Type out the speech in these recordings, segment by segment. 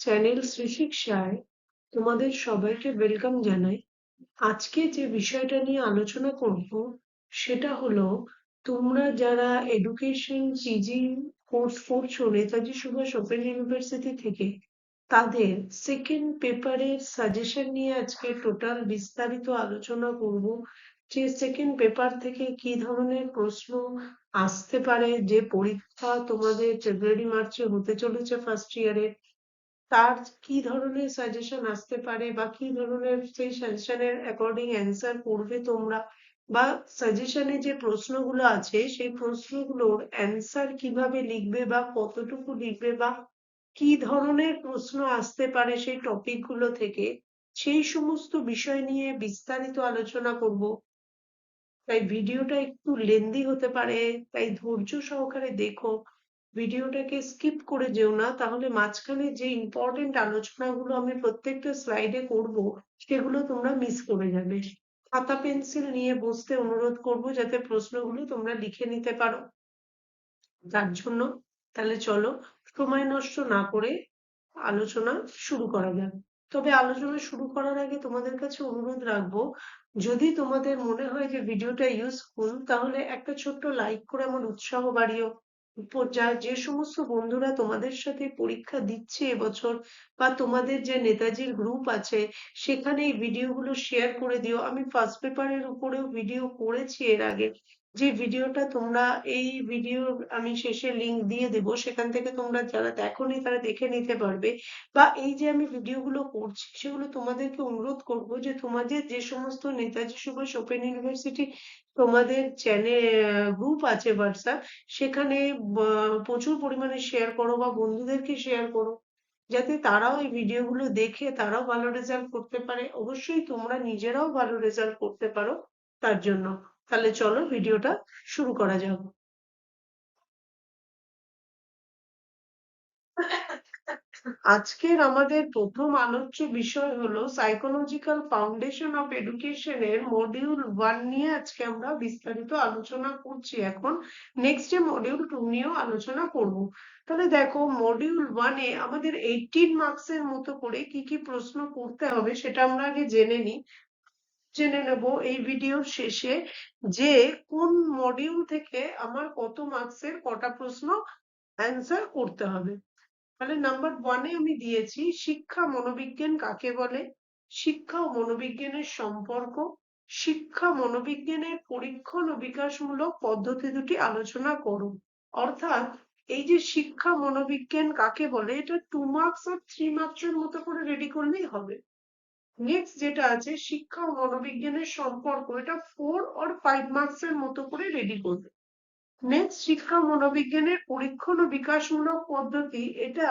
Channel Shri শিক্ষায় তোমাদের সবাইকে ওয়েলকাম জানাই। আজকে যে বিষয়টা নিয়ে আলোচনা করব, সেটা হলো তোমরা যারা এডুকেশন পিজি কোর্স করছ, নেতাজি সুভাষ ওপেন ইউনিভার্সিটি থেকে, তাদের সেকেন্ড পেপারের সাজেশন নিয়ে আজকে টোটাল বিস্তারিত আলোচনা করব। যে সেকেন্ড পেপার থেকে কি ধরনের প্রশ্ন আসতে পারে, যে পরীক্ষা তোমাদের ফেব্রুয়ারি মার্চে হতে চলেছে ফার্স্ট ইয়ারের তার কি ধরনের সাজেশন আসতে পারে বা কি ধরনের সেই সাজেশনের অ্যাকর্ডিং অ্যান্সার করবে তোমরা? বা সাজেশনে যে প্রশ্নগুলো আছে, সেই প্রশ্নগুলোর অ্যান্সার কীভাবে লিখবে বা কতটুকু লিখবে বা কি ধরনের প্রশ্ন আসতে পারে সেই টপিকগুলো থেকে, সেই সমস্ত বিষয় নিয়ে বিস্তারিত আলোচনা করব। তাই ভিডিওটা একটু লেন্দি হতে পারে, তাই ধৈর্য সহকারে দেখো। ভিডিওটাকে স্কিপ করে যেও না, তাহলে মাঝখানে যে ইম্পর্টেন্ট আলোচনাগুলো আমি প্রত্যেকটা স্লাইডে করব, সেগুলো তোমরা মিস করে যাবে। খাতা পেন্সিল নিয়ে বসতে অনুরোধ করব, যাতে প্রশ্নগুলো তোমরা লিখে নিতে পারো। তার জন্য, তাহলে চলো, সময় নষ্ট না করে আলোচনা শুরু করা যাক। তবে আলোচনা শুরু করার আগে তোমাদের কাছে অনুরোধ রাখব, যদি তোমাদের মনে হয় যে ভিডিওটা ইউজফুল তাহলে একটা ছোট্ট লাইক করে আমার উৎসাহ বাড়িও। যা যে সমস্ত বন্ধুরা তোমাদের সাথে পরীক্ষা দিচ্ছে এবছর বা তোমাদের যে নেতাজির গ্রুপ আছে, সেখানে এই ভিডিওগুলো শেয়ার করে দিও। আমি ফার্স্ট পেপারের উপরেও ভিডিও করেছি এর আগে। যে ভিডিওটা তোমরা এই ভিডিও আমি শেষে লিংক দিয়ে দেব। সেখান থেকে তোমরা যারা দেখোনি তারা দেখে নিতে পারবে। বা এই যে আমি ভিডিওগুলো করছি, সেগুলো তোমাদেরকে অনুরোধ করব যে তোমাদের যে সমস্ত নেতাজি সুভাষ ওপেন ইউনিভার্সিটি তোমাদের চ্যানেল গ্রুপ আছে হোয়াটসঅ্যাপ সেখানে প্রচুর পরিমাণে শেয়ার করো বা বন্ধুদেরকে শেয়ার করো, যাতে তারাও এই ভিডিওগুলো দেখে, তারাও ভালো রেজাল্ট করতে পারে। অবশ্যই তোমরা নিজেরাও ভালো রেজাল্ট করতে পারো, তার জন্য। তাহলে চলো ভিডিওটা শুরু করা যাক। আজকের আমাদের প্রথম আলোচ্য বিষয় হলো সাইকোলজিক্যাল ফাউন্ডেশন অফ এডুকেশনের মডিউল ওয়ান নিয়ে আজকে আমরা বিস্তারিত আলোচনা করছি এখন। নেক্সট ডে মডিউল টু নিয়েও আলোচনা করব। তাহলে দেখো মডিউল ওয়ানে আমাদের এইটিন মার্কসের মতো করে কি কি প্রশ্ন করতে হবে সেটা আমরা আগে জেনে নিই। জেনে নেব এই ভিডিওর শেষে যে কোন মডিউল থেকে আমার কত মার্কসের কটা প্রশ্ন অ্যান্সার করতে হবে। তাহলে নাম্বার ওয়ানে আমি দিয়েছি শিক্ষা মনোবিজ্ঞান কাকে বলে? শিক্ষা ও মনোবিজ্ঞানের সম্পর্ক। শিক্ষা মনোবিজ্ঞানের পরীক্ষণ ও বিকাশমূলক পদ্ধতি দুটি আলোচনা করো অর্থাৎ এই যে শিক্ষা মনোবিজ্ঞান কাকে বলে, এটা টু মার্কস আর থ্রি মার্কসের মতো করে রেডি করলেই হবে। নেক্সট যেটা আছে, শিক্ষা ও মনোবিজ্ঞানের সম্পর্ক, এটা ফোর অর ফাইভ মার্কস এর মতো করে রেডি করবে। নেক্সট শিক্ষা মনোবিজ্ঞানের পরীক্ষণ ও বিকাশমূলক পদ্ধতি এটা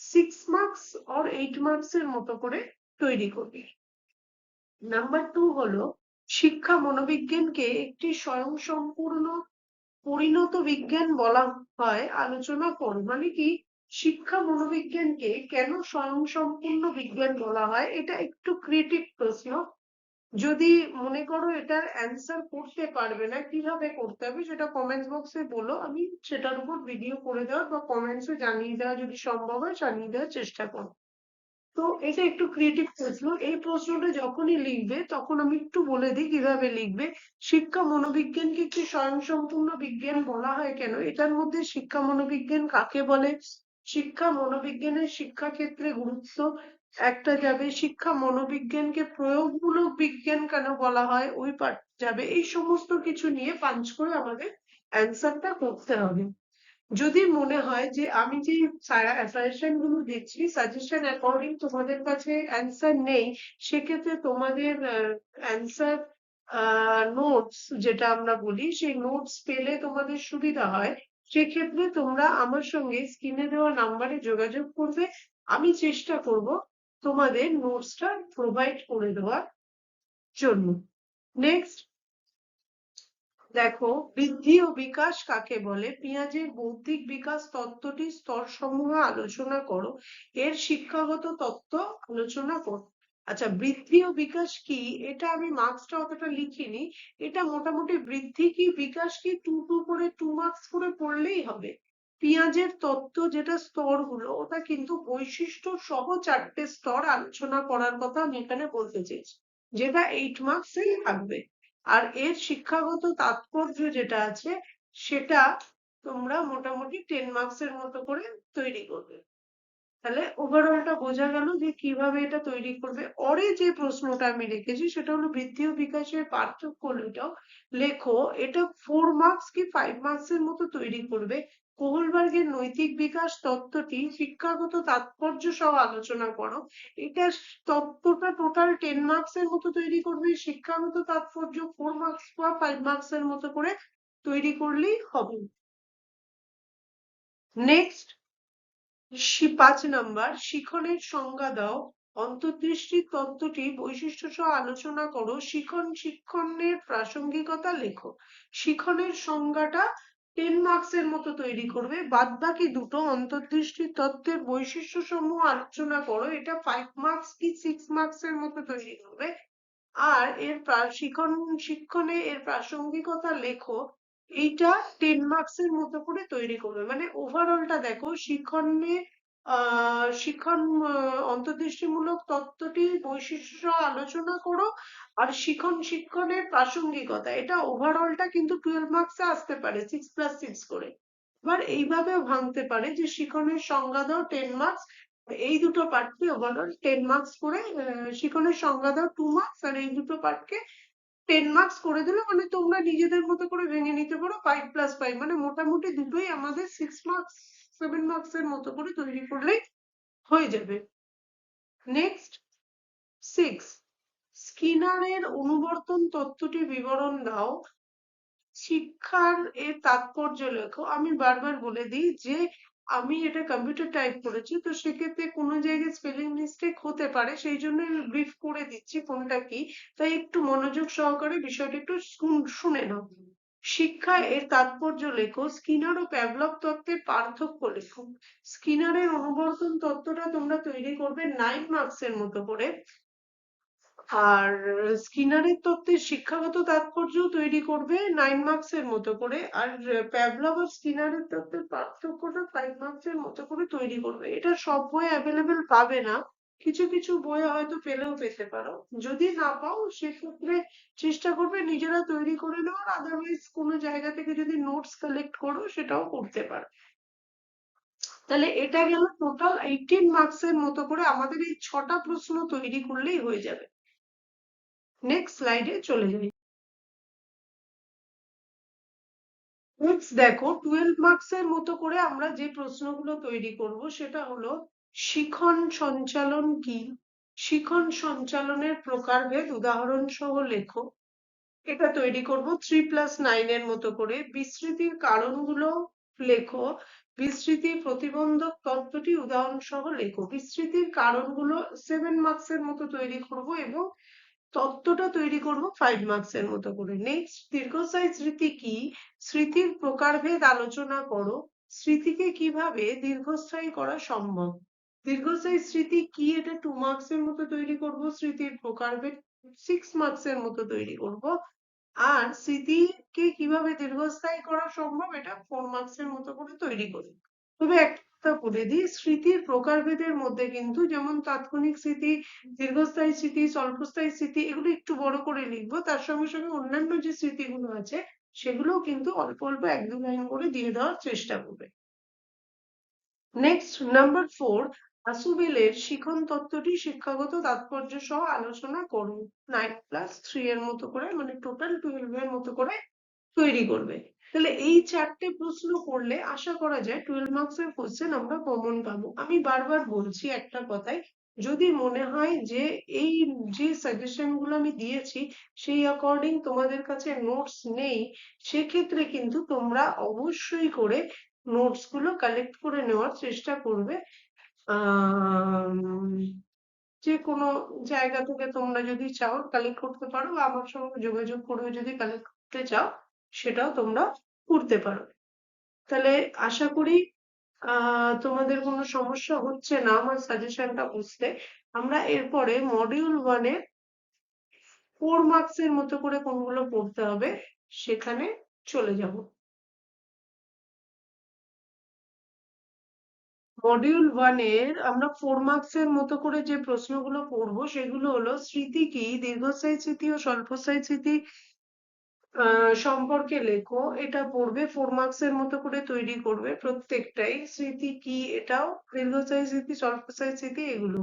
six marks or eight marks এর মতো করে তৈরি করবে। নাম্বার টু হলো শিক্ষা মনোবিজ্ঞানকে একটি স্বয়ংসম্পূর্ণ পরিণত বিজ্ঞান বলা হয়। আলোচনা কর মানে কি শিক্ষা মনোবিজ্ঞানকে কেন স্বয়ংসম্পূর্ণ বিজ্ঞান বলা হয়, এটা একটু ক্রিয়েটিভ প্রশ্ন। যদি মনে করো এটার অ্যান্সার করতে পারবে না, কীভাবে করতে হবে সেটা কমেন্টস বক্সে বলো। আমি সেটার উপর ভিডিও করে দেওয়ার বা কমেন্টসে জানিয়ে দেওয়া যদি সম্ভব হয়, জানিয়ে দেওয়ার চেষ্টা করো তো এটা একটু ক্রিয়েটিভ প্রশ্ন। এই প্রশ্নটা যখনই লিখবে, তখন আমি একটু বলে দিই কীভাবে লিখবে। শিক্ষা মনোবিজ্ঞানকে একটি স্বয়ংসম্পূর্ণ বিজ্ঞান বলা হয় কেন? এটার মধ্যে শিক্ষা মনোবিজ্ঞান কাকে বলে? শিক্ষা মনোবিজ্ঞানের শিক্ষা ক্ষেত্রে গুরুত্ব একটা যাবে শিক্ষা মনোবিজ্ঞানকে প্রয়োগমূলক বিজ্ঞান কেন বলা হয়? ওই পার্ট যাবে। এই সমস্ত কিছু নিয়ে পাঞ্চ করে আমাদের অ্যান্সারটা করতে হবে। যদি মনে হয় যে আমি যে সাজেশনগুলো দিচ্ছি সাজেশন অ্যাকর্ডিং তোমাদের কাছে অ্যান্সার নেই, সেক্ষেত্রে তোমাদের অ্যান্সার নোটস যেটা আমরা বলি, সেই নোটস পেলে তোমাদের সুবিধা হয়। সেক্ষেত্রে তোমরা আমার সঙ্গে স্ক্রিনে দেওয়া নাম্বারে যোগাযোগ করবে। আমি চেষ্টা করব তোমাদের নোটসটা প্রোভাইড করে দেওয়ার জন্য। নেক্সট দেখো, বৃদ্ধি ও বিকাশ কাকে বলে? পেঁয়াজের বৌদ্ধিক বিকাশ তত্ত্বটি স্তরসমূহ আলোচনা করো। এর শিক্ষাগত তত্ত্ব আলোচনা করো। আচ্ছা বৃদ্ধি ও বিকাশ কি? এটা আমি মার্কসটা অতটা লিখিনি। এটা মোটামুটি বৃদ্ধি কি, বিকাশ কি? টু টু করে টু মার্কস করে পড়লেই হবে। পেঁয়াজের তত্ত্ব যেটা স্তরগুলো ওটা কিন্তু বৈশিষ্ট্য সহ চারটে স্তর আলোচনা করার কথা আমি এখানে বলতে চেয়েছি যেটা এইট মার্কসেই থাকবে। আর এর শিক্ষাগত তাৎপর্য যেটা আছে, সেটা তোমরা মোটামুটি টেন মার্কসের মতো করে তৈরি করবে। তাহলে ওভারঅলটা বোঝা গেল যে কীভাবে এটা তৈরি করবে। অরে যে প্রশ্নটা আমি রেখেছি, সেটা হলো বৃদ্ধি ও বিকাশের পার্থক্য লেখো, এটা ফোর মার্কস কি ফাইভ মার্কস এর মতো তৈরি করবে কোহলবার্গের নৈতিক বিকাশ তত্ত্বটি শিক্ষাগত তাৎপর্য সহ আলোচনা করো। এটা তত্ত্বটা টোটাল টেন মার্কস এর মতো তৈরি করবে। শিক্ষাগত তাৎপর্য ফোর মার্কস বা ফাইভ মার্কস এর মতো করে তৈরি করলেই হবে। নেক্সট পাঁচ নাম্বার, শিখনের সংজ্ঞা দাও। অন্তর্দৃষ্টি তত্ত্বটি বৈশিষ্ট্য সহ আলোচনা করো। শিখন শিক্ষণের প্রাসঙ্গিকতা লেখো। শিখনের সংজ্ঞাটা টেন মার্কস এর মতো তৈরি করবে। বাদ বাকি দুটো অন্তর্দৃষ্টি তত্ত্বের বৈশিষ্ট্য সমূহ আলোচনা করো। এটা ফাইভ মার্কস কি সিক্স মার্কস এর মতো তৈরি করবে আর এর শিক্ষণ শিক্ষণে এর প্রাসঙ্গিকতা লেখো। এইটা টেন মার্কসের মতো করে তৈরি করবে। মানে ওভারঅলটা দেখো, শিক্ষণে শিখন অন্তর্দৃষ্টিমূলক তত্ত্বটি বৈশিষ্ট্য আলোচনা করো আর শিখন শিক্ষণের প্রাসঙ্গিকতা। এটা ওভারঅলটা কিন্তু টুয়েলভ মার্কসে আসতে পারে সিক্স প্লাস সিক্স করে। এবার এইভাবেও ভাঙতে পারে যে শিখনের সংজ্ঞা দাও টেন মার্কস এই দুটো পার্টকে ওভারঅল টেন মার্কস করে শিখনের সংজ্ঞা দাও টু মার্কস আর এই দুটো পার্টকে টেন মার্কস করে দিলে মানে তোমরা নিজেদের মতো করে ভেঙে নিতে পারো ফাইভ প্লাস ফাইভ মানে মোটামুটি দুটোই আমাদের সিক্স মার্কস সেভেন মার্কস এর মতো করে তৈরি করলেই হয়ে যাবে। নেক্সট সিক্স স্কিনারের অনুবর্তন তত্ত্বটি বিবরণ দাও। শিক্ষার এর তাৎপর্য লেখো। আমি বারবার বলে দিই যে আমি এটা কম্পিউটার টাইপ করেছি, তো সেক্ষেত্রে কোনো জায়গায় স্পেলিং মিস্টেক হতে পারে, সেই জন্য ব্রিফ করে দিচ্ছি। কোনটা কি? তাই একটু মনোযোগ সহকারে বিষয়টা একটু শুনে নাও। শিক্ষা এর তাৎপর্য লেখো। স্কিনার ও প্যাভলভ তত্ত্বের পার্থক্য লেখো। স্কিনারের অনুবর্তন তত্ত্বটা তোমরা তৈরি করবে নাইন মার্কস এর মতো করে। আর স্কিনারের তত্ত্বের শিক্ষাগত তাৎপর্য তৈরি করবে নাইন মার্কস এর মতো করে। আর প্যাভলভ আর স্কিনারের তত্ত্বের পার্থক্যটা ফাইভ মার্কস এর মতো করে তৈরি করবে। এটা সব বই অ্যাভেলেবেল পাবে না। কিছু কিছু বই হয়তো পেলেও পেতে পারো। যদি না পাও, সেক্ষেত্রে চেষ্টা করবে নিজেরা তৈরি করে নেওয়ার। আদারওয়াইজ কোনো জায়গা থেকে যদি নোটস কালেক্ট করো, সেটাও করতে পারো। তাহলে এটা গেল টোটাল এইটিন মার্কস এর মতো করে আমাদের এই ছটা প্রশ্ন তৈরি করলেই হয়ে যাবে। নেক্সট স্লাইডে চলে যাই। দেখো টুয়েলভ মার্কস এর মতো করে আমরা যে প্রশ্নগুলো তৈরি করব, সেটা হলো শিখন সঞ্চালন কি? শিখন সঞ্চালনের প্রকারভেদ উদাহরণ সহ লেখো। এটা তৈরি করব থ্রি প্লাস নাইন এর মতো করে। বিস্তৃতির কারণগুলো লেখো। বিস্তৃতি প্রতিবন্ধক তত্ত্বটি উদাহরণ সহ লেখো। বিস্তৃতির কারণগুলো সেভেন মার্কস এর মতো তৈরি করব এবং তত্ত্বটা তৈরি করব ফাইভ মার্কস এর মতো করে। নেক্সট দীর্ঘস্থায়ী স্মৃতি কি? স্মৃতির প্রকারভেদ আলোচনা করো। স্মৃতিকে কীভাবে দীর্ঘস্থায়ী করা সম্ভব? দীর্ঘস্থায়ী স্মৃতি কি এটা টু মার্কস এর মতো তৈরি করব? স্মৃতির প্রকারভেদ সিক্স মার্কস এর মতো তৈরি করব। আর স্মৃতিকে কীভাবে দীর্ঘস্থায়ী করা সম্ভব এটা ফোর মার্কস এর মতো করে তৈরি করি। তবে একটা বলে দিই, স্মৃতির প্রকারভেদের মধ্যে কিন্তু যেমন তাৎক্ষণিক স্মৃতি, দীর্ঘস্থায়ী স্মৃতি, স্বল্পস্থায়ী স্মৃতি এগুলো একটু বড় করে লিখব। তার সঙ্গে সঙ্গে অন্যান্য যে স্মৃতিগুলো আছে সেগুলোও কিন্তু অল্প অল্প এক দু লাইন করে দিয়ে দেওয়ার চেষ্টা করবে। নেক্সট নাম্বার ফোর আসুবেলের শিখন তত্ত্বটি শিক্ষাগত তাৎপর্য সহ আলোচনা করুন। নাইন প্লাস থ্রি এর মতো করে মানে টোটাল টুয়েলভ এর মতো করে তৈরি করবে। তাহলে এই চারটে প্রশ্ন করলে আশা করা যায় টুয়েলভ মার্কস এর কোশ্চেন আমরা কমন পাবো। আমি বারবার বলছি একটা কথাই, যদি মনে হয় যে এই যে সাজেশনগুলো আমি দিয়েছি, সেই অ্যাকর্ডিং তোমাদের কাছে নোটস নেই, সেক্ষেত্রে কিন্তু তোমরা অবশ্যই করে নোটসগুলো কালেক্ট করে নেওয়ার চেষ্টা করবে। যে কোনো জায়গা থেকে তোমরা যদি চাও কালেক্ট করতে পারো বা আমার সঙ্গে যোগাযোগ করে যদি কালেক্ট করতে চাও, সেটাও তোমরা করতে পারো। তাহলে আশা করি তোমাদের কোনো সমস্যা হচ্ছে না আমার সাজেশনটা বুঝতে। আমরা এরপরে মডিউল ওয়ানে ফোর মার্কস এর মতো করে কোনগুলো পড়তে হবে, সেখানে চলে যাব। মডিউল ওয়ানের আমরা ফোর মার্কস এর মতো করে যে প্রশ্নগুলো পড়ব সেগুলো হলো স্মৃতি কি? দীর্ঘস্থায়ী স্মৃতি ও স্বল্পস্থায়ী স্মৃতি সম্পর্কে লেখো। এটা পড়বে ফোর মার্কস এর মতো করে তৈরি করবে প্রত্যেকটাই। স্মৃতি কি এটাও? দীর্ঘস্থায়ী স্মৃতি, স্বল্পস্থায়ী স্মৃতি, এগুলো।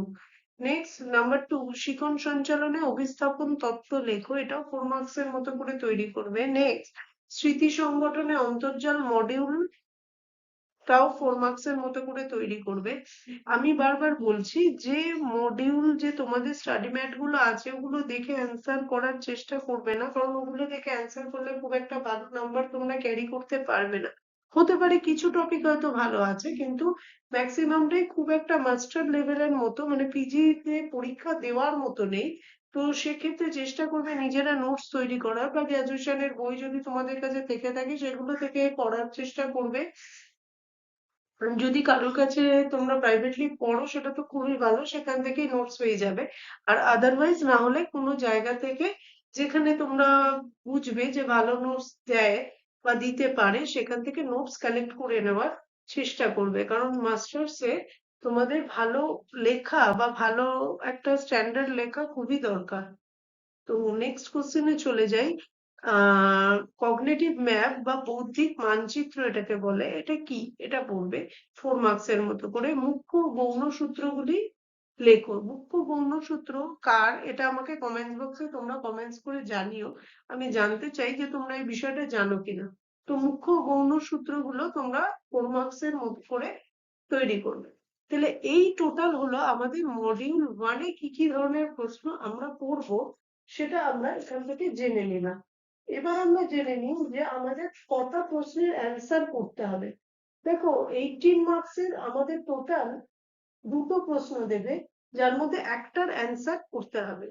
নেক্সট নাম্বার টু শিখন সঞ্চালনে অভিস্থাপন তত্ত্ব লেখো। এটাও ফোর মার্কস এর মতো করে তৈরি করবে। নেক্সট স্মৃতি সংগঠনে অন্তর্জাল মডিউল তাও ফোর মার্কস এর মতো করে তৈরি করবে। আমি বারবার বলছি যে মডিউল যে তোমাদের স্টাডি ম্যাটগুলো আছে, ওগুলো দেখে অ্যান্সার করার চেষ্টা করবে না, কারণ ওগুলো দেখে অ্যান্সার করলে খুব একটা ভালো নাম্বার তোমরা ক্যারি করতে পারবে না। হতে পারে কিছু টপিক হয়তো ভালো আছে, কিন্তু ম্যাক্সিমামটাই খুব একটা মাস্টার লেভেলের মতো মানে পিজি তে পরীক্ষা দেওয়ার মতো নেই। তো সেক্ষেত্রে চেষ্টা করবে নিজেরা নোটস তৈরি করার বা গ্রাজুয়েশনের বই যদি তোমাদের কাছে থেকে থাকে, সেগুলো থেকে পড়ার চেষ্টা করবে। যদি কারোর কাছে তোমরা প্রাইভেটলি পড়ো, সেটা তো খুবই ভালো, সেখান থেকেই নোটস পেয়ে যাবে। আর আদারওয়াইজ না হলে কোনো জায়গা থেকে যেখানে তোমরা বুঝবে যে ভালো নোটস দেয় বা দিতে পারে, সেখান থেকে নোটস কালেক্ট করে নেওয়ার চেষ্টা করবে। কারণ মাস্টার্স এ তোমাদের ভালো লেখা বা ভালো একটা স্ট্যান্ডার্ড লেখা খুবই দরকার। তো নেক্সট কোশ্চেনে চলে যাই। কগনিটিভ ম্যাপ বা বৌদ্ধিক মানচিত্র এটাকে বলে। এটা কি? এটা পড়বে ফোর মার্কস এর মতো করে মুখ্য গৌণ সূত্রগুলি লেখো। মুখ্য গৌণ সূত্র কার? এটা আমাকে কমেন্ট বক্সে তোমরা কমেন্টস করে জানিও। আমি জানতে চাই যে তোমরা এই বিষয়টা জানো কিনা। তো মুখ্য গৌণ সূত্রগুলো তোমরা ফোর মার্কস এর মতো করে তৈরি করবে। তাহলে এই টোটাল হলো আমাদের মডিউল ওয়ানে কি কি ধরনের প্রশ্ন আমরা পড়ব সেটা আমরা এখান থেকে জেনে নিলাম। এবার আমরা জেনে নিই যে আমাদের কটা প্রশ্নের অ্যান্সার করতে হবে। দেখো এইটিন মার্কস এর আমাদের টোটাল দুটো প্রশ্ন দেবে, যার মধ্যে একটার অ্যান্সার করতে হবে।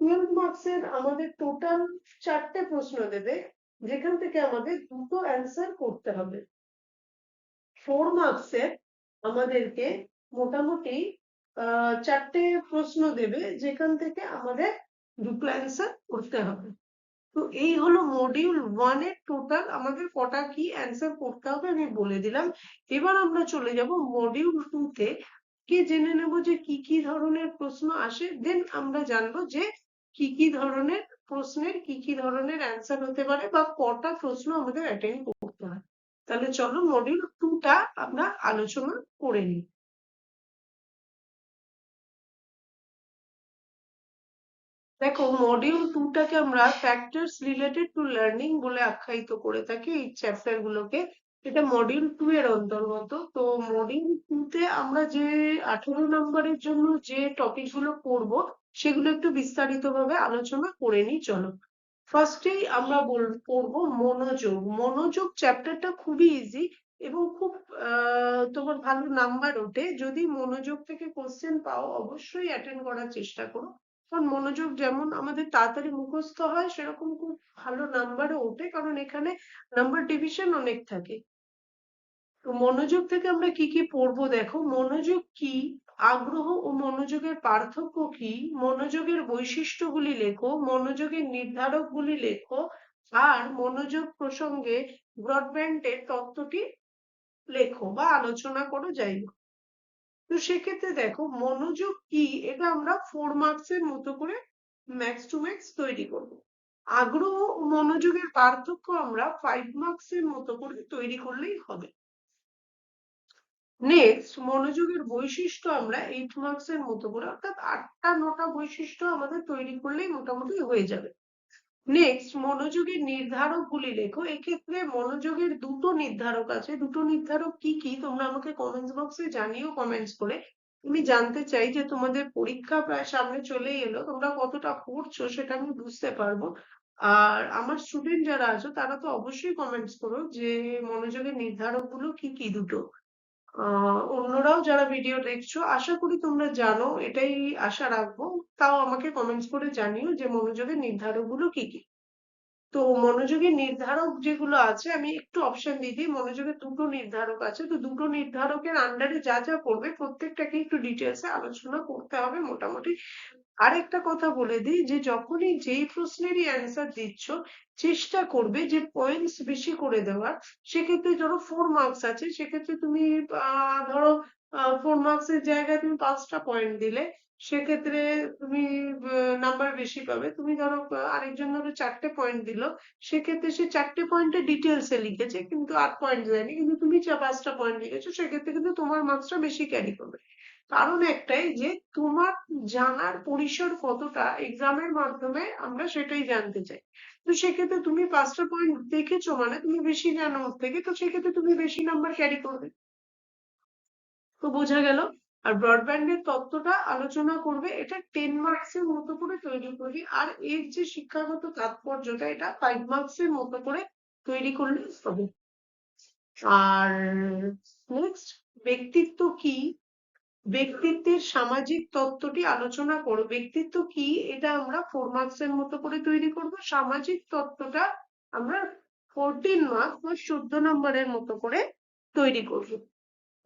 টুয়েলভ মার্কস এর আমাদের টোটাল চারটে প্রশ্ন দেবে, যেখান থেকে আমাদের দুটো অ্যান্সার করতে হবে। ফোর মার্কস এর আমাদেরকে মোটামুটি চারটে প্রশ্ন দেবে, যেখান থেকে আমাদের দুটো অ্যান্সার করতে হবে। তো এই হলো মডিউল ওয়ানের টোটাল আমাদের কটা কি অ্যান্সার করতে হবে আমি বলে দিলাম। এবার আমরা চলে যাব মডিউল টু তে। কি জেনে নেব যে কি কি ধরনের প্রশ্ন আসে। দেন আমরা জানব যে কি কি ধরনের প্রশ্নের কি কি ধরনের অ্যান্সার হতে পারে বা কটা প্রশ্ন আমাদের অ্যাটেন্ড করতে হয়। তাহলে চলো মডিউল টুটা আমরা আলোচনা করে নিই। দেখো মডিউল টুটাকে আমরা ফ্যাক্টরস রিলেটেড টু লার্নিং বলে আখ্যায়িত করে থাকি এই চ্যাপ্টার গুলোকে। এটা মডিউল টু এর অন্তর্গত। তো মডিউল টু তে আমরা যে আঠেরো নম্বরের জন্য যে টপিকগুলো পড়ব সেগুলো একটু বিস্তারিত ভাবে আলোচনা করে নিই, চলো। ফার্স্টেই আমরা পড়ব মনোযোগ। মনোযোগ চ্যাপ্টারটা খুবই ইজি এবং খুব তোমার ভালো নাম্বার ওঠে। যদি মনোযোগ থেকে কোশ্চেন পাও, অবশ্যই অ্যাটেন্ড করার চেষ্টা করো। কারণ মনোযোগ যেমন আমাদের তাড়াতাড়ি মুখস্থ হয়, সেরকম খুব ভালো নাম্বারও ওঠে, কারণ এখানে নাম্বার ডিভিশন অনেক থাকে। তো মনোযোগ থেকে আমরা কি কি পড়ব দেখো, মনোযোগ কি, আগ্রহ ও মনোযোগের পার্থক্য কি, মনোযোগের বৈশিষ্ট্যগুলি লেখো, মনোযোগের নির্ধারকগুলি লেখো, আর মনোযোগ প্রসঙ্গে ব্রডব্যান্ডের তত্ত্বটি লেখো বা আলোচনা করো যাই হোক তো সেক্ষেত্রে দেখো মনোযোগ কি? এটা আমরা ফোর মার্কস এর মতো করে ম্যাক্স টু ম্যাক্স তৈরি করব। আগ্রহ ও মনোযোগের পার্থক্য আমরা ফাইভ মার্কস এর মতো করে তৈরি করলেই হবে। নেক্সট মনোযোগের বৈশিষ্ট্য আমরা এইট মার্কস এর মতো করে, অর্থাৎ আটটা নটা বৈশিষ্ট্য আমাদের তৈরি করলেই মোটামুটি হয়ে যাবে। নেক্সট মনোযোগের নির্ধারক গুলি লেখো। এক্ষেত্রে মনোযোগের দুটো নির্ধারক আছে। দুটো নির্ধারক কি কি? তোমরা আমাকে কমেন্টস বক্সে জানিও কমেন্টস করে। আমি জানতে চাই যে তোমাদের পরীক্ষা প্রায় সামনে চলে এলো। তোমরা কতটা পড়ছো সেটা আমি বুঝতে পারব। আর আমার স্টুডেন্ট যারা আছো, তারা তো অবশ্যই কমেন্টস করো যে মনোযোগের নির্ধারকগুলো কি কি দুটো? অন্যরাও যারা ভিডিও দেখছ, আশা করি তোমরা জানো, এটাই আশা রাখব। তাও আমাকে কমেন্টস করে জানিও যে মনোযোগের নির্ধারকগুলো কি কি। তো মনোযোগের নির্ধারক যেগুলো আছে, আমি একটু অপশন দিয়ে দিই। মনোযোগের দুটো নির্ধারক আছে, তো দুটো নির্ধারকের আন্ডারে যা যা করবে, প্রত্যেকটাকে একটু ডিটেলসে আলোচনা করতে হবে মোটামুটি। আরেকটা কথা বলে দিই যে যখনই যেই প্রশ্নেরই অ্যান্সার দিচ্ছ, চেষ্টা করবে যে পয়েন্টস বেশি করে দেওয়ার। সেক্ষেত্রে ধরো ফোর মার্কস আছে, সেক্ষেত্রে তুমি ধরো ফোর মার্কস এর জায়গায় তুমি পাঁচটা পয়েন্ট দিলে, সেক্ষেত্রে তুমি নাম্বার বেশি পাবে। তুমি ধরো আরেকজন ধরো চারটে পয়েন্ট দিল, সেক্ষেত্রে সে চারটে পয়েন্টের ডিটেলস লিখেছে, কিন্তু আট পয়েন্ট দেয়নি। কিন্তু তুমি পাঁচটা পয়েন্ট লিখেছো, সেক্ষেত্রে কিন্তু তোমার মার্কসটা বেশি ক্যারি করবে। কারণ একটাই যে, তোমার জানার পরিসর কতটা এক্সামের মাধ্যমে আমরা সেটাই জানতে চাই। তো সেক্ষেত্রে তুমি পাঁচটা পয়েন্ট দেখেছ মানে তুমি বেশি জানো ওর থেকে, তো সেক্ষেত্রে তুমি বেশি নাম্বার ক্যারি করবে। তো বোঝা গেল। আর ব্রডব্যান্ডের তত্ত্বটা আলোচনা করবে, এটা টেন মার্কস এর মতো করে তৈরি করি আর এর যে শিক্ষাগত তাৎপর্যটা, এটা ফাইভ মার্কস এর মতো করে তৈরি করলে হবে। আর নেক্সট ব্যক্তিত্ব কি? ব্যক্তিত্বের সামাজিক তত্ত্বটি আলোচনা করো। ব্যক্তিত্ব কি? এটা আমরা ফোর মার্কস এর মতো করে তৈরি করব। সামাজিক তত্ত্বটা আমরা ফোরটিন মার্কস বা চোদ্দ নম্বরের মতো করে তৈরি করব।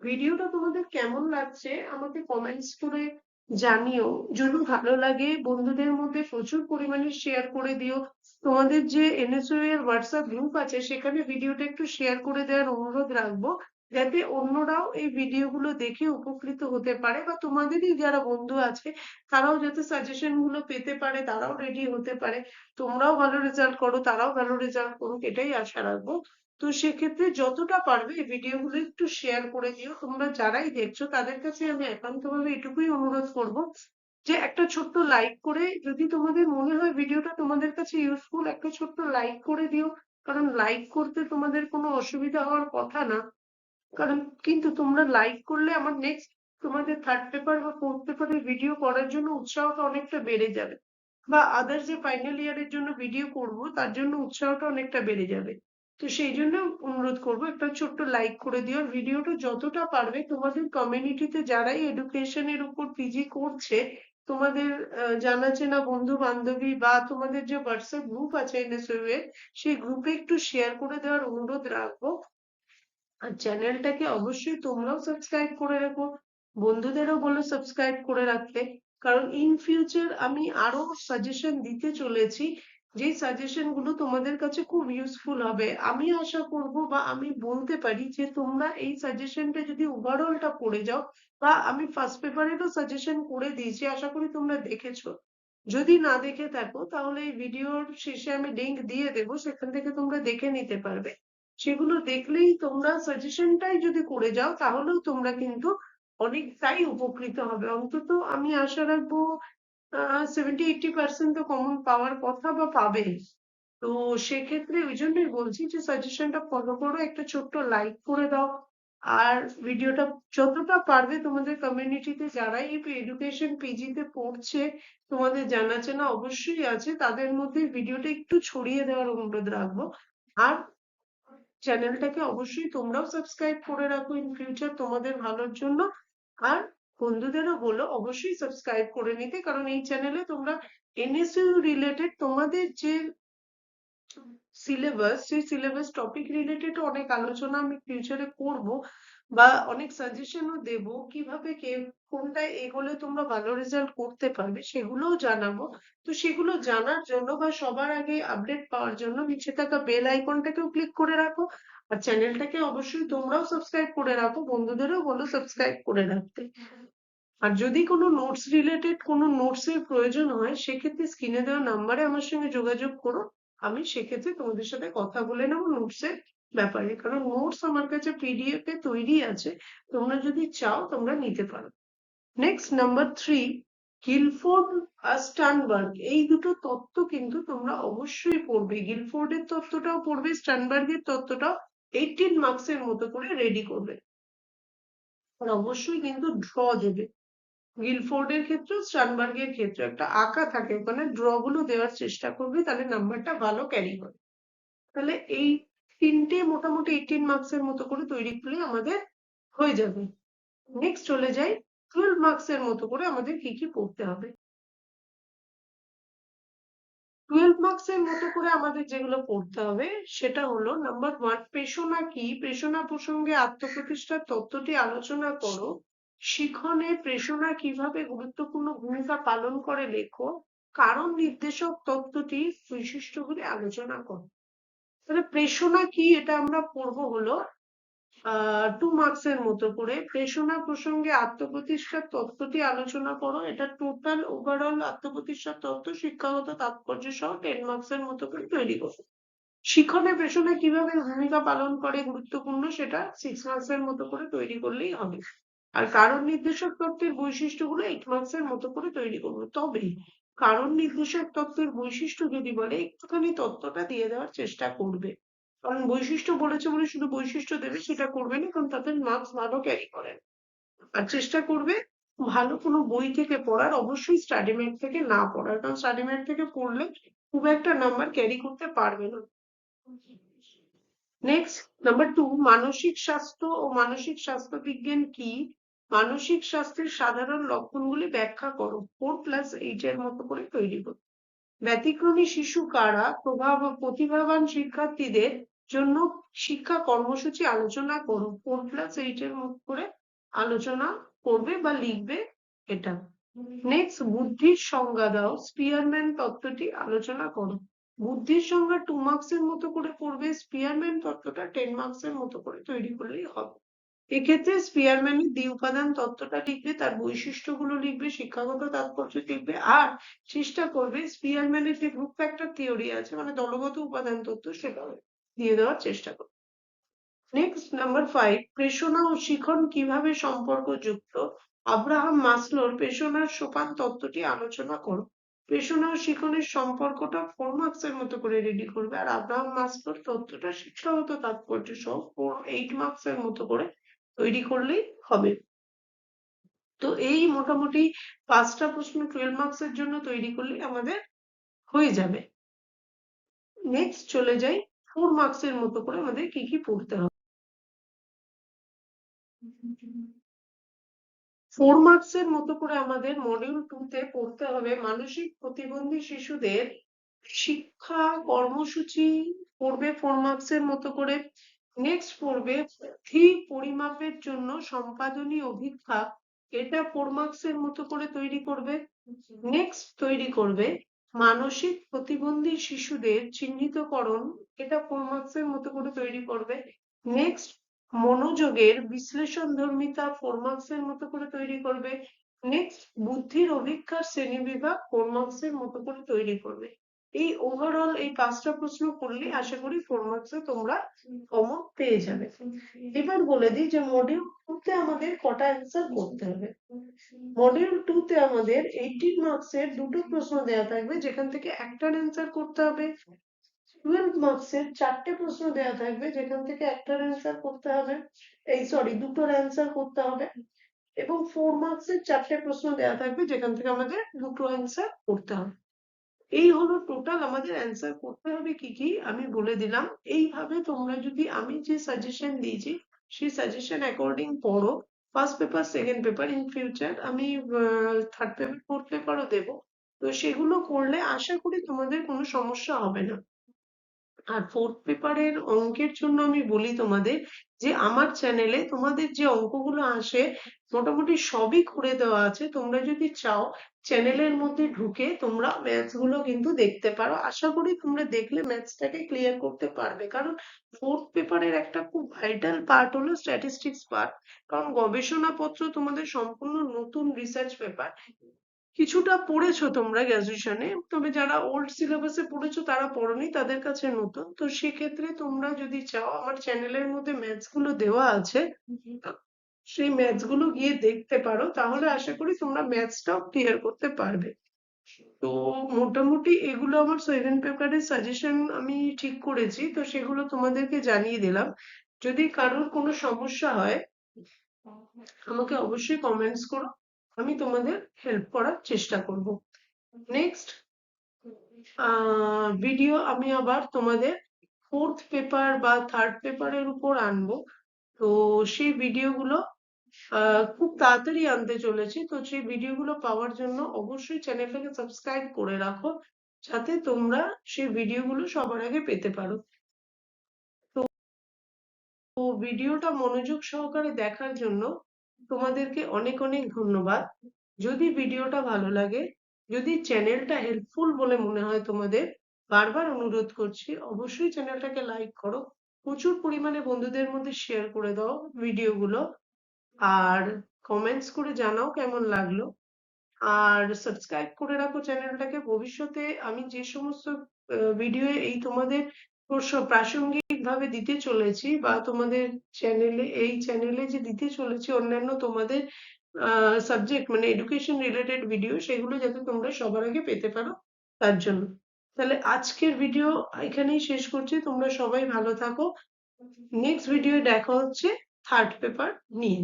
ভিডিওটা তোমাদের কেমন লাগছে আমাকে কমেন্টস করে জানিও। যদি ভালো লাগে, বন্ধুদের মধ্যে প্রচুর পরিমাণে শেয়ার করে দিও। তোমাদের যে এনএসও এর হোয়াটসঅ্যাপ গ্রুপ আছে, সেখানে ভিডিওটা একটু শেয়ার করে দেওয়ার অনুরোধ রাখব। যাতে অন্যরাও এই ভিডিওগুলো দেখে উপকৃত হতে পারে বা তোমাদেরই যারা বন্ধু আছে, তারাও যাতে সাজেশনগুলো পেতে পারে, তারাও রেডি হতে পারে। তোমরাও ভালো রেজাল্ট করো, তারাও ভালো রেজাল্ট করুক, এটাই আশা রাখব। তো সেক্ষেত্রে যতটা পারবে এই ভিডিওগুলো একটু শেয়ার করে দিও। তোমরা যারাই দেখছ, তাদের কাছে আমি একান্তভাবে এটুকুই অনুরোধ করব যে একটা ছোট্ট লাইক করে, যদি তোমাদের মনে হয় ভিডিওটা তোমাদের কাছে ইউজফুল একটা ছোট্ট লাইক করে দিও। কারণ লাইক করতে তোমাদের কোনো অসুবিধা হওয়ার কথা না। কারণ কিন্তু তোমরা লাইক করলে আমার নেক্সট তোমাদের থার্ড পেপার বা ফোর্থ পেপারের ভিডিও করার জন্য উৎসাহটা অনেকটা বেড়ে যাবে। বা আদার যে ফাইনাল ইয়ারের জন্য ভিডিও করব, তার জন্য উৎসাহটা অনেকটা বেড়ে যাবে। তো সেই জন্য অনুরোধ করব, একটা ছোট্ট লাইক করে দিও। ভিডিওটা যতটা পারবে, তোমাদের কমিউনিটিতে যারাই এডুকেশনের উপর পিজি করছে, তোমাদের জানা চেনা বন্ধু বান্ধবী বা তোমাদের যে হোয়াটসঅ্যাপ গ্রুপ আছে এনএসইউ এর সেই গ্রুপে একটু শেয়ার করে দেওয়ার অনুরোধ রাখব। আর চ্যানেলটাকে অবশ্যই তোমরাও সাবস্ক্রাইব করে রাখো। বন্ধুদেরও বলো সাবস্ক্রাইব করে রাখতে। কারণ ইন ফিউচার আমি আরও সাজেশন দিতে চলেছি, যে সাজেশনগুলো তোমাদের কাছে খুব ইউজফুল হবে। আমি আশা করব বা আমি বলতে পারি যে তোমরা এই সাজেশনটা যদি ওভারঅলটা পড়ে যাও, বা আমি ফার্স্ট পেপারেরও সাজেশন করে দিয়েছি, আশা করি তোমরা দেখেছ। যদি না দেখে থাকো, তাহলে এই ভিডিওর শেষে আমি লিংক দিয়ে দেবো, সেখান থেকে তোমরা দেখে নিতে পারবে। সেগুলো দেখলেই তোমরা সাজেশনটাই যদি করে যাও, তাহলেও তোমরা কিন্তু অনেকটাই উপকৃত হবে। অন্তত আমি আশা রাখব সেভেন্টি এইটি পার্সেন্ট তো কমন পাওয়ার কথা বা পাবে তো সেক্ষেত্রে ওই জন্যই বলছি যে সাজেশনটা ফলো করো, একটা ছোট্ট লাইক করে দাও। আর ভিডিওটা যতটা পারবে তোমাদের কমিউনিটিতে যারাই এডুকেশন পিজিতে পড়ছে, তোমাদের জানা চেনা অবশ্যই আছে, তাদের মধ্যে ভিডিওটা একটু ছড়িয়ে দেওয়ার অনুরোধ রাখব। আর চ্যানেলটাকে অবশ্যই তোমরাও সাবস্ক্রাইব করে রাখো ইন ফিউচার তোমাদের ভালোর জন্য। আর বন্ধুদেরও বলো, অবশ্যই সাবস্ক্রাইব করে নিতে, কারণ এই চ্যানেলে তোমরা এনএসইউ রিলেটেড তোমাদের যে সিলেবাস সেই সিলেবাস টপিক রিলেটেড অনেক আলোচনা আমি ফিউচারে করব। বা অনেক সাজেশনও দেব কীভাবে কে, কোনটায় এগোলে তোমরা ভালো রেজাল্ট করতে পারবে সেগুলোও জানাব। তো সেগুলো জানার জন্য বা সবার আগে আপডেট পাওয়ার জন্য নিচে থাকা বেল আইকনটাকেও ক্লিক করে রাখো। আর চ্যানেলটাকে অবশ্যই তোমরাও সাবস্ক্রাইব করে রাখো, বন্ধুদেরও বলো সাবস্ক্রাইব করে রাখতে। আর যদি কোনো নোটস রিলেটেড কোনো নোটস এর প্রয়োজন হয়, সেক্ষেত্রে স্ক্রিনে দেওয়া নাম্বারে আমার সঙ্গে যোগাযোগ করো। আমি সেক্ষেত্রে তোমাদের সাথে কথা বলে নেব নোটস এর। ব্যাপারে। কারণ নোটস আমার কাছে পিডিএফ এ তৈরি আছে। তোমরা যদি চাও, তোমরা নিতে পারো। নেক্সট নাম্বার থ্রি গিলফোর্ড আর স্টানবার্গ এই দুটো তত্ত্ব কিন্তু তোমরা অবশ্যই পড়বে। গিলফোর্ডের তত্ত্বটাও পড়বে স্টানবার্গের তত্ত্বটাও এইটিন মার্কস এর মতো করে রেডি করবে। আর অবশ্যই কিন্তু ড্র দেবে। গিলফোর্ডের ক্ষেত্রে স্টানবার্গের ক্ষেত্রে একটা আঁকা থাকে। ওখানে ড্রগুলো দেওয়ার চেষ্টা করবে, তাহলে নাম্বারটা ভালো ক্যারি হবে। তাহলে এই তিনটে মোটামুটি এইটিন মার্কস এর মতো করে তৈরি করলে আমাদের হয়ে যাবে। নেক্সট চলে যাই টুয়েলভ মার্কস এর মতো করে আমাদের কি কি পড়তে হবে? টুয়েলভ মার্কস এর মতো করে আমাদের যেগুলো পড়তে হবে, সেটা হলো নাম্বার ওয়ান প্রেষণা কি? প্রেষণা প্রসঙ্গে আত্মপ্রতিষ্ঠার তত্ত্বটি আলোচনা করো। শিখনে প্রেষণা কীভাবে গুরুত্বপূর্ণ ভূমিকা পালন করে লেখো? কারণ নির্দেশক তত্ত্বটি বৈশিষ্ট্যগুলি আলোচনা করো। তাহলে প্রেষণা কি? এটা আমরা পড়ব হলো টু মার্কস এর মতো করে। প্রেষণা প্রসঙ্গে আত্মপ্রতিষ্ঠার তত্ত্বটি আলোচনা করো। এটা টোটাল ওভারঅল আত্মপ্রতিষ্ঠার তত্ত্ব, শিক্ষাগত তাৎপর্য সহ টেন মার্কস এর মতো করে তৈরি করো। শিক্ষণে প্রেষণা কীভাবে ভূমিকা পালন করে গুরুত্বপূর্ণ, সেটা সিক্স মার্কস এর মতো করে তৈরি করলেই হবে। আর কারণ নির্দেশক তত্ত্বের বৈশিষ্ট্যগুলো এইট মার্কস এর মতো করে তৈরি করব। তবে কারণ নির্দেশক তত্ত্বের বৈশিষ্ট্য যদি বলে, একটুখানি তত্ত্বটা দিয়ে দেওয়ার চেষ্টা করবে। কারণ বৈশিষ্ট্য বলেছে বলে শুধু বৈশিষ্ট্য দেবে, সেটা করবে না, কারণ তাদের মার্কস ভালো ক্যারি করেন। আর চেষ্টা করবে ভালো কোনো বই থেকে পড়ার, অবশ্যই স্টাডি ম্যাট থেকে না পড়ার, কারণ স্টাডি ম্যাট থেকে পড়লে খুব একটা নাম্বার ক্যারি করতে পারবে না। নেক্সট নাম্বার টু মানসিক স্বাস্থ্য ও মানসিক স্বাস্থ্য বিজ্ঞান কি? মানসিক স্বাস্থ্যের সাধারণ লক্ষণগুলি ব্যাখ্যা করো। ফোর প্লাস এইট এর মতো করে তৈরি করো। ব্যতিক্রমী শিশু কারা? প্রভাব প্রতিভাবান শিক্ষার্থীদের জন্য শিক্ষা কর্মসূচি আলোচনা করো। ফোর প্লাস এইট এর মতো করে আলোচনা করবে বা লিখবে এটা। নেক্সট বুদ্ধির সংজ্ঞা দাও। স্পিয়ারম্যান তত্ত্বটি আলোচনা করো। বুদ্ধির সংজ্ঞা টু মার্কস এর মতো করে করবে স্পিয়ারম্যান তত্ত্বটা টেন মার্কস এর মতো করে তৈরি করলেই হবে। এক্ষেত্রে স্পিয়ারম্যানের দ্বি উপাদান তত্ত্বটা লিখবে, তার বৈশিষ্ট্যগুলো লিখবে, শিক্ষাগত তাৎপর্য লিখবে আর চেষ্টা করবে স্পিয়ারম্যানের যে গ্রুপ ফ্যাক্টর থিওরি আছে মানে দলগত উপাদান তত্ত্ব সেটা দিয়ে দেওয়ার চেষ্টা করবে। নেক্সট নাম্বার ফাইভ ও শিখন কীভাবে সম্পর্কযুক্ত? আব্রাহাম মাসলোর পেশনার সোপান তত্ত্বটি আলোচনা করো পেশনা ও শিখনের সম্পর্কটা ফোর মার্কস এর মতো করে রেডি করবে, আর আব্রাহাম মাসলোর তত্ত্বটা শিক্ষাগত তাৎপর্য সহ ফোর এইট মার্কস এর মতো করে তৈরি করলেই হবে। তো এই মোটামুটি পাঁচটা প্রশ্ন টুয়েলভ মার্কস এর জন্য তৈরি করলে আমাদের হয়ে যাবে। নেক্সট চলে যাই ফোর মার্কস এর মতো করে আমাদের কি কি পড়তে হবে? ফোর মার্কস এর মতো করে আমাদের মডিউল টু তে পড়তে হবে মানসিক প্রতিবন্ধী শিশুদের শিক্ষা কর্মসূচি পড়বে ফোর মার্কস এর মতো করে। নেক্সট পড়বে পুঁথি পরিমাপের জন্য সম্পাদনী অভিক্ষা এটা ফোর মার্কস এর মতো করে তৈরি করবে। নেক্সট তৈরি করবে, মানসিক প্রতিবন্ধী শিশুদের চিহ্নিতকরণ এটা ফোর মার্কস এর মতো করে তৈরি করবে। নেক্সট মনোযোগের বিশ্লেষণ ধর্মিতা ফোর মার্কস এর মতো করে তৈরি করবে। নেক্সট বুদ্ধির অভিক্ষার শ্রেণীবিভাগ ফোর মার্কস এর মতো করে তৈরি করবে। এই ওভারঅল এই পাঁচটা প্রশ্ন করলে আশা করি ফোর মার্কসে তোমরা কমন পেয়ে যাবে। এবার বলে দিই যে মডিউল টু তে আমাদের কটা অ্যান্সার করতে হবে। মডিউল টু তে আমাদের এইটিন মার্কস এর দুটো প্রশ্ন দেওয়া থাকবে, যেখান থেকে একটার অ্যান্সার করতে হবে। টুয়েলভ মার্কস এর চারটে প্রশ্ন দেওয়া থাকবে, যেখান থেকে একটার অ্যান্সার করতে হবে। এই সরি দুটোর অ্যান্সার করতে হবে। এবং ফোর মার্কস এর চারটে প্রশ্ন দেওয়া থাকবে, যেখান থেকে আমাদের দুটো অ্যান্সার করতে হবে। এই হলো টোটাল আমাদের অ্যান্সার করতে হবে কি কি? আমি বলে দিলাম। এইভাবে তোমরা যদি আমি যে সাজেশন দিয়েছি, সেই সাজেশন অ্যাকর্ডিং পড়ো first paper second paper in future আমি থার্ড পেপার ফোর্থ পেপারও দেবো। তো সেগুলো করলে আশা করি তোমাদের কোনো সমস্যা হবে না। আর ফোর্থ পেপারের অঙ্কের জন্য আমি বলি তোমাদের যে আমার চ্যানেলে তোমাদের যে অঙ্কগুলো আসে, মোটামুটি সবই করে দেওয়া আছে। তোমরা যদি চাও চ্যানেলের মধ্যে ঢুকে তোমরা ম্যাথসগুলো কিন্তু দেখতে পারো। আশা করি তোমরা দেখলে ম্যাথসটাকে ক্লিয়ার করতে পারবে। কারণ ফোর্থ পেপারের একটা খুব ভাইটাল পার্ট হলো স্ট্যাটিস্টিক্স পার্ট কারণ গবেষণাপত্র তোমাদের সম্পূর্ণ নতুন রিসার্চ পেপার কিছুটা পড়েছো তোমরা গ্রাজুয়েশনে তবে যারা ওল্ড সিলেবাসে পড়েছো তারা পড়োনি তাদের কাছে নতুন। তো সেক্ষেত্রে তোমরা যদি চাও আমার চ্যানেলের মধ্যে ম্যাথসগুলো দেওয়া আছে। সেই ম্যাথসগুলো গিয়ে দেখতে পারো। তাহলে আশা করি তোমরা ম্যাথসটাও ক্লিয়ার করতে পারবে। তো মোটামুটি এগুলো আমার সেভেন পেপারের সাজেশন আমি ঠিক করেছি। তো সেগুলো তোমাদেরকে জানিয়ে দিলাম। যদি কারোর কোনো সমস্যা হয় আমাকে অবশ্যই কমেন্টস করো। আমি তোমাদের হেল্প করার চেষ্টা করব। নেক্সট ভিডিও আমি আবার তোমাদের ফোর্থ পেপার বা থার্ড পেপারের উপর আনব। তো সেই ভিডিওগুলো খুব তাড়াতাড়ি আনতে চলেছি। তো সেই ভিডিওগুলো পাওয়ার জন্য অবশ্যই চ্যানেলটাকে সাবস্ক্রাইব করে রাখো, যাতে তোমরা সেই ভিডিওগুলো সবার আগে পেতে পারো। তো ভিডিওটা মনোযোগ সহকারে দেখার জন্য তোমাদেরকে অনেক অনেক ধন্যবাদ। যদি ভিডিওটা ভালো লাগে, যদি চ্যানেলটা হেল্পফুল বলে মনে হয় তোমাদের, বারবার অনুরোধ করছি, অবশ্যই চ্যানেলটাকে লাইক করো। প্রচুর পরিমাণে বন্ধুদের মধ্যে শেয়ার করে দাও ভিডিওগুলো। আর কমেন্টস করে জানাও কেমন লাগল। আর সাবস্ক্রাইব করে রাখো চ্যানেলটাকে। ভবিষ্যতে আমি যে সমস্ত ভিডিও এই তোমাদের প্রস- প্রাসঙ্গিকভাবে দিতে চলেছি বা তোমাদের চ্যানেলে এই চ্যানেলে যে দিতে চলেছি, অন্যান্য তোমাদের সাবজেক্ট মানে এডুকেশন রিলেটেড ভিডিও সেগুলো যাতে তোমরা সবার আগে পেতে পারো, তার জন্য। তাহলে আজকের ভিডিও এখানেই শেষ করছি। তোমরা সবাই ভালো থাকো। নেক্সট ভিডিও দেখা হচ্ছে থার্ড পেপার নিয়ে।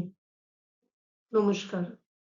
নমস্কার।